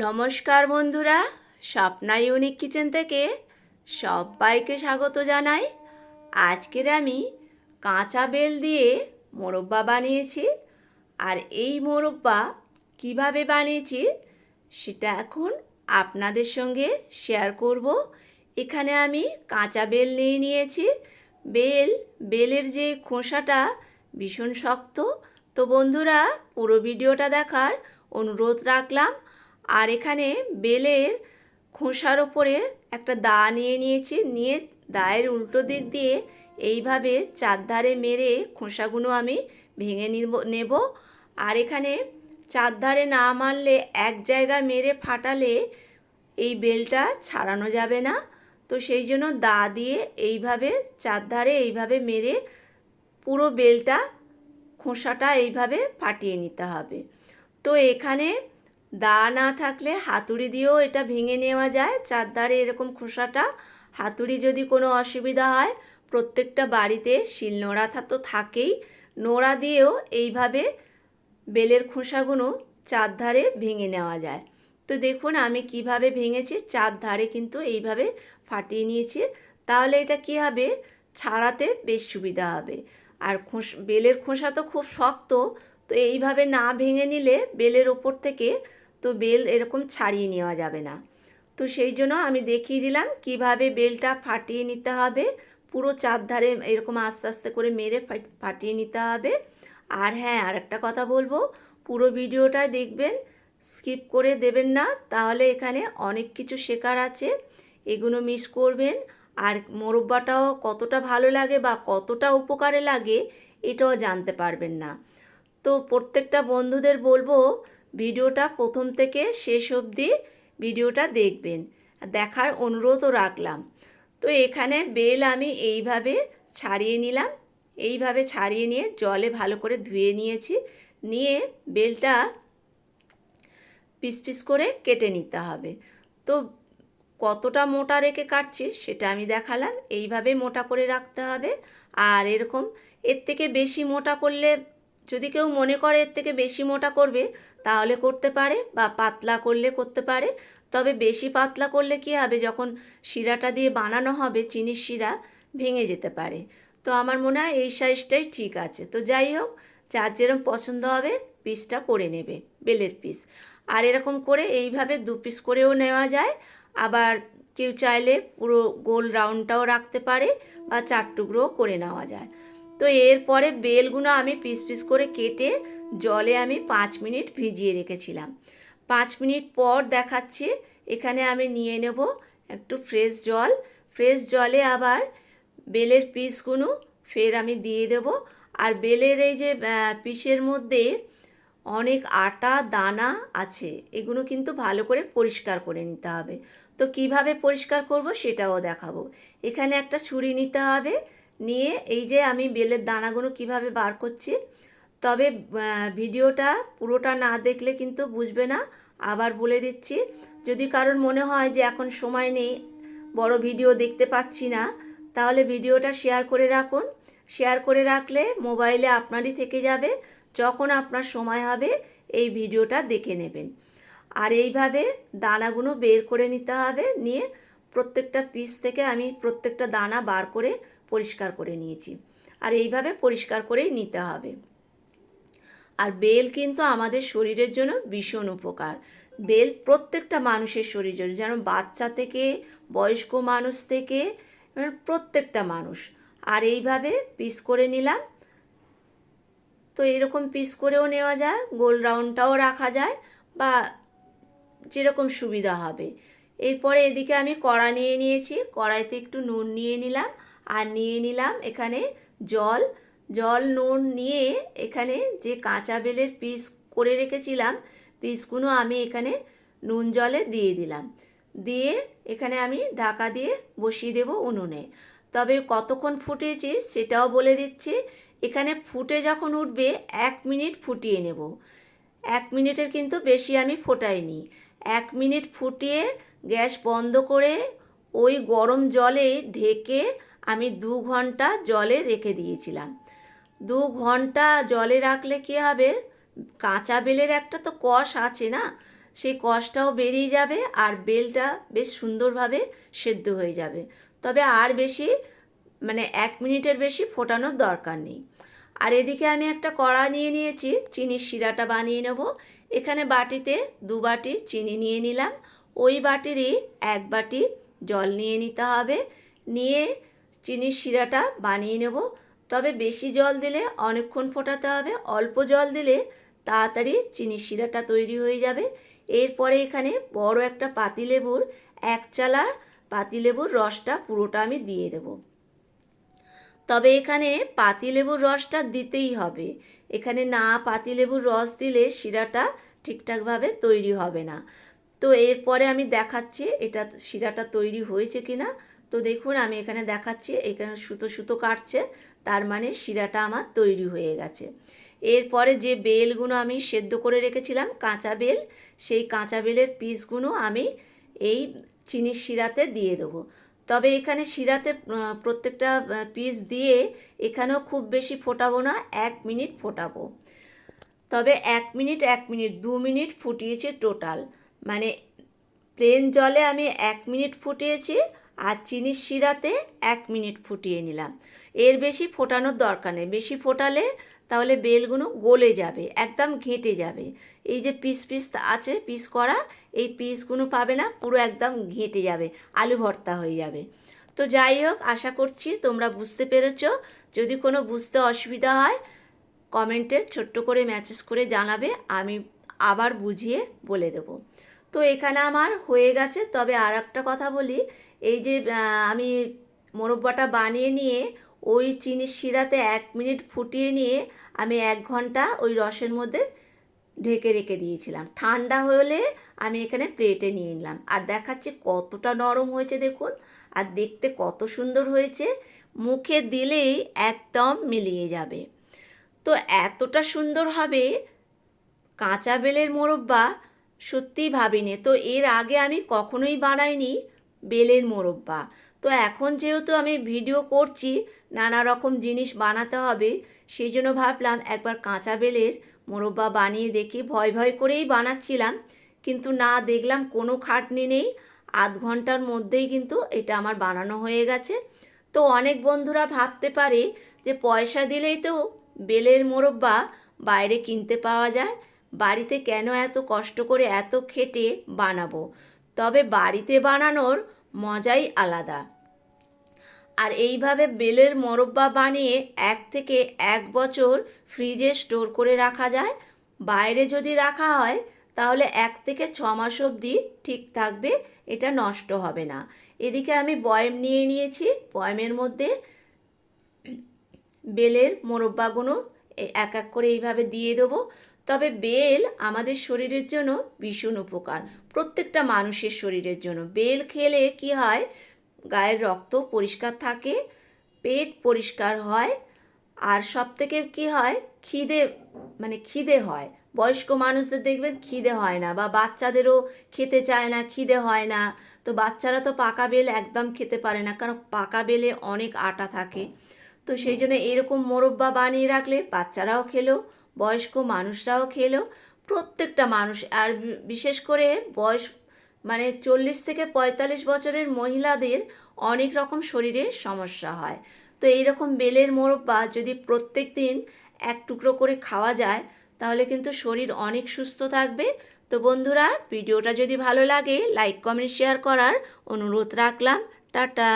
নমস্কার বন্ধুরা, Swapna unique kitchen থেকে সবাইকে স্বাগত জানাই। আজকের আমি কাঁচা বেল দিয়ে মোরব্বা বানিয়েছি। আর এই মোরব্বা কীভাবে বানিয়েছি সেটা এখন আপনাদের সঙ্গে শেয়ার করব। এখানে আমি কাঁচা বেল নিয়ে নিয়েছি। বেল, বেলের যে খোসাটা ভীষণ শক্ত। তো বন্ধুরা, পুরো ভিডিওটা দেখার অনুরোধ রাখলাম। আর এখানে বেলের খোসার ওপরে একটা দা নিয়ে নিয়েছি, নিয়ে দায়ের উল্টো দিক দিয়ে এইভাবে চারধারে মেরে খোসাগুলো আমি ভেঙে নিব, নেব। আর এখানে চারধারে না মারলে এক জায়গায় মেরে ফাটালে এই বেলটা ছাড়ানো যাবে না। তো সেই জন্য দা দিয়ে এইভাবে চারধারে এইভাবে মেরে পুরো বেলটা খোসাটা এইভাবে ফাটিয়ে নিতে হবে। তো এখানে দা না থাকলে হাতুড়ি দিয়েও এটা ভেঙে নেওয়া যায়। চারধারে এরকম খোসাটা, হাতুড়ি যদি কোনো অসুবিধা হয়, প্রত্যেকটা বাড়িতে শিল নোড়া তো থাকেই। নোড়া দিয়েও এইভাবে বেলের খোসাগুলো চারধারে ভেঙে নেওয়া যায়। তো দেখুন আমি কীভাবে ভেঙেছি চারধারে কিন্তু এইভাবে ফাটিয়ে নিয়েছি। তাহলে এটা কি হবে? ছাড়াতে বেশ সুবিধা হবে। আর খোস, বেলের খোসা তো খুব শক্ত, তো এইভাবে না ভেঙে নিলে বেলের ওপর থেকে তো বেল এরকম ছাড়িয়ে নেওয়া যাবে না। তো সেই জন্য আমি দেখিয়ে দিলাম কীভাবে বেলটা ফাটিয়ে নিতে হবে। পুরো চারধারে এরকম আস্তে আস্তে করে মেরে ফাটিয়ে নিতে হবে। আর হ্যাঁ আর একটা কথা বলব, পুরো ভিডিওটা দেখবেন, স্কিপ করে দেবেন না, তাহলে এখানে অনেক কিছু শেখার আছে, এগুলো মিস করবেন। আর মোরব্বাটাও কতটা ভালো লাগে বা কতটা উপকারে লাগে, এটাও জানতে পারবেন না। তো প্রত্যেকটা বন্ধুদের বলব ভিডিওটা প্রথম থেকে শেষ অবধি ভিডিওটা দেখবেন। দেখার অনুরোধও রাখলাম। তো এখানে বেল আমি এইভাবে ছাড়িয়ে নিলাম। এইভাবে ছাড়িয়ে নিয়ে জলে ভালো করে ধুয়ে নিয়েছি। নিয়ে বেলটা পিস পিস করে কেটে নিতে হবে। তো কতটা মোটা রেখে কাটছি সেটা আমি দেখালাম। এইভাবে মোটা করে রাখতে হবে। আর এরকম এর থেকে বেশি মোটা করলে যদি কেউ মনে করে এর থেকে বেশি মোটা করবে, তাহলে করতে পারে বা পাতলা করলে করতে পারে। তবে বেশি পাতলা করলে কি হবে? যখন শিরাটা দিয়ে বানানো হবে, চিনির শিরা ভেঙে যেতে পারে। তো আমার মনে হয় এই সাইজটাই ঠিক আছে। তো যাই হোক, যার যেরকম পছন্দ হবে, পিসটা করে নেবে, বেলের পিস। আর এরকম করে এইভাবে দু পিস করেও নেওয়া যায়। আবার কেউ চাইলে পুরো গোল রাউন্ডটাও রাখতে পারে বা চার টুকরোও করে নেওয়া যায়। তো এরপরে বেলগুলো আমি পিস পিস করে কেটে জলে আমি পাঁচ মিনিট ভিজিয়ে রেখেছিলাম। পাঁচ মিনিট পর দেখাচ্ছি, এখানে আমি নিয়ে নেব একটু ফ্রেশ জল। ফ্রেশ জলে আবার বেলের পিসগুলো ফের আমি দিয়ে দেব। আর বেলের এই যে পিসের মধ্যে অনেক আটা, দানা আছে, এগুলো কিন্তু ভালো করে পরিষ্কার করে নিতে হবে। তো কীভাবে পরিষ্কার করব সেটাও দেখাবো। এখানে একটা ছুরি নিতে হবে নিয়ে এই যে আমি বেলের দানাগুলো কীভাবে বার করছি, তবে ভিডিওটা পুরোটা না দেখলে কিন্তু বুঝবে না। আবার বলে দিচ্ছি, যদি কারোর মনে হয় যে এখন সময় নেই, বড় ভিডিও দেখতে পাচ্ছি না, তাহলে ভিডিওটা শেয়ার করে রাখুন। শেয়ার করে রাখলে মোবাইলে আপনারই থেকে যাবে, যখন আপনার সময় হবে, এই ভিডিওটা দেখে নেবেন। আর এইভাবে দানাগুলো বের করে নিতে হবে, নিয়ে প্রত্যেকটা পিস থেকে আমি প্রত্যেকটা দানা বার করে পরিষ্কার করে নিয়েছি। আর এইভাবে পরিষ্কার করেই নিতে হবে। আর বেল কিন্তু আমাদের শরীরের জন্য ভীষণ উপকার। বেল প্রত্যেকটা মানুষের শরীরের জন্য যেন বাচ্চা থেকে, বয়স্ক মানুষ থেকে প্রত্যেকটা মানুষ। আর এইভাবে পিস করে নিলাম। তো এরকম পিস করেও নেওয়া যায়, গোল রাউন্ডটাও রাখা যায় বা যেরকম সুবিধা হবে। এরপরে এদিকে আমি কড়া নিয়ে নিয়েছি। কড়াইতে একটু নুন নিয়ে নিলাম আর নিয়ে নিলাম এখানে জল। জল, নুন নিয়ে এখানে যে কাঁচা বেলের পিস করে রেখেছিলাম, পিসগুলো আমি এখানে নুন জলে দিয়ে দিলাম। দিয়ে এখানে আমি ঢাকা দিয়ে বসিয়ে দেব উনুনে। তবে কতক্ষণ ফুটিয়েছি সেটাও বলে দিচ্ছি, এখানে ফুটে যখন উঠবে এক মিনিট ফুটিয়ে নেব। এক মিনিটের কিন্তু বেশি আমি ফোটাইনি। এক মিনিট ফুটিয়ে গ্যাস বন্ধ করে ওই গরম জলে ঢেকে আমি দু ঘণ্টা জলে রেখে দিয়েছিলাম। দু ঘণ্টা জলে রাখলে কী হবে? কাঁচা বেলের একটা তো কষ আছে না? সেই কষটাও বেরিয়ে যাবে আর বেলটা বেশ সুন্দরভাবে সেদ্ধ হয়ে যাবে। তবে আর বেশি মানে এক মিনিটের বেশি ফোটানোর দরকার নেই। আর এদিকে আমি একটা কড়া নিয়ে নিয়েছি, চিনির শিরাটা বানিয়ে নেব। এখানে বাটিতে দু বাটি চিনি নিয়ে নিলাম। ওই বাটিরই এক বাটি জল নিয়ে নিতে হবে। নিয়ে চিনির শিরাটা বানিয়ে নেব। তবে বেশি জল দিলে অনেকক্ষণ ফোটাতে হবে। অল্প জল দিলে তাড়াতাড়ি চিনির শিরাটা তৈরি হয়ে যাবে। এরপরে এখানে বড় একটা পাতিলেবুর এক চালার পাতিলেবুর রসটা পুরোটা আমি দিয়ে দেবো। তবে এখানে পাতিলেবুর রসটা দিতেই হবে। এখানে না পাতিলেবুর রস দিলে শিরাটা ঠিকঠাকভাবে তৈরি হবে না। তো এরপরে আমি দেখাচ্ছি এটা শিরাটা তৈরি হয়েছে কি না তো দেখুন, আমি এখানে দেখাচ্ছি, এখানে সুতো সুতো কাটছে, তার মানে শিরাটা আমার তৈরি হয়ে গেছে। এরপরে যে বেলগুলো আমি সেদ্ধ করে রেখেছিলাম, কাঁচা বেল, সেই কাঁচা বেলের পিসগুলো আমি এই চিনির শিরাতে দিয়ে দেবো। তবে এখানে শিরাতে প্রত্যেকটা পিস দিয়ে এখানেও খুব বেশি ফোটাবো না, এক মিনিট ফোটাবো। তবে এক মিনিট এক মিনিট, দু মিনিট ফুটিয়েছে টোটাল। মানে প্লেন জলে আমি এক মিনিট ফুটিয়েছি আর চিনির শিরাতে এক মিনিট ফুটিয়ে নিলাম। এর বেশি ফোটানোর দরকার নেই। বেশি ফোটালে তাহলে বেলগুলো গলে যাবে, একদম ঘেঁটে যাবে। এই যে পিস পিস আছে পিস করা, এই পিসগুলো পাবে না, পুরো একদম ঘেঁটে যাবে, আলু ভর্তা হয়ে যাবে। তো যাই হোক, আশা করছি তোমরা বুঝতে পেরেছ। যদি কোনো বুঝতে অসুবিধা হয় কমেন্টে ছোট্ট করে ম্যাচেস করে জানাবে, আমি আবার বুঝিয়ে বলে দেব। তো এখানে আমার হয়ে গেছে। তবে আর একটা কথা বলি, এই যে আমি মোরব্বাটা বানিয়ে নিয়ে, ওই চিনির শিরাতে এক মিনিট ফুটিয়ে নিয়ে, আমি এক ঘণ্টা ওই রসের মধ্যে ঢেকে রেখে দিয়েছিলাম। ঠান্ডা হলে আমি এখানে প্লেটে নিয়ে নিলাম। আর দেখাচ্ছি কতটা নরম হয়েছে দেখুন, আর দেখতে কত সুন্দর হয়েছে, মুখে দিলেই একদম মিলিয়ে যাবে। তো এতটা সুন্দর হবে, কাঁচা বেলের মোরব্বা সত্যিই ভাবিনি। তো এর আগে আমি কখনোই বানাইনি বেলের মোরব্বা। তো এখন যেহেতু আমি ভিডিও করছি, নানা রকম জিনিস বানাতে হবে সেই জন্য ভাবলাম একবার কাঁচা বেলের মোরব্বা বানিয়ে দেখি। ভয় ভয় করেই বানাচ্ছিলাম, কিন্তু না দেখলাম কোনো খাটনি নেই। আধ ঘণ্টার মধ্যেই কিন্তু এটা আমার বানানো হয়ে গেছে। তো অনেক বন্ধুরা ভাবতে পারে যে পয়সা দিলেই তো বেলের মোরব্বা বাইরে কিনতে পাওয়া যায়। বাড়িতে কেন এত কষ্ট করে এত খেটে বানাবো? তবে বাড়িতে বানানোর মজাই আলাদা। আর এইভাবে বেলের মোরব্বা বানিয়ে এক থেকে এক বছর ফ্রিজে স্টোর করে রাখা যায়? বাইরে যদি রাখা হয়, তাহলে এক থেকে ছ মাস অবধি ঠিক থাকবে, এটা নষ্ট হবে না। এদিকে আমি বয়ম নিয়ে নিয়েছি, বয়মের মধ্যে বেলের মোরব্বাগুলো এক এক করে এইভাবে দিয়ে দেবো। তবে বেল আমাদের শরীরের জন্য ভীষণ উপকার। প্রত্যেকটা মানুষের শরীরের জন্য। বেল খেলে কি হয়? গায়ের রক্ত পরিষ্কার থাকে, পেট পরিষ্কার হয়, আর সব থেকে কী হয়? খিদে মানে খিদে হয়। বয়স্ক মানুষদের দেখবেন খিদে হয় না বা বাচ্চাদেরও খেতে চায় না, খিদে হয় না। তো বাচ্চারা তো পাকা বেল একদম খেতে পারে না কারণ পাকা বেলে অনেক আটা থাকে। তো সেই জন্য এরকম মোরব্বা বানিয়ে রাখলে বাচ্চারাও খেলো বয়স্ক মানুষরাও খেলো। প্রত্যেকটা মানুষ, আর বিশেষ করে বয়স মানে চল্লিশ থেকে পঁয়তাল্লিশ বছরের মহিলাদের অনেক রকম শরীরে সমস্যা হয়। তো এইরকম বেলের মোরব্বা যদি প্রত্যেক দিন এক টুকরো করে খাওয়া যায়, তাহলে কিন্তু শরীর অনেক সুস্থ থাকবে। তো বন্ধুরা, ভিডিওটা যদি ভালো লাগে, লাইক, কমেন্ট, শেয়ার করার অনুরোধ রাখলাম। টাটা!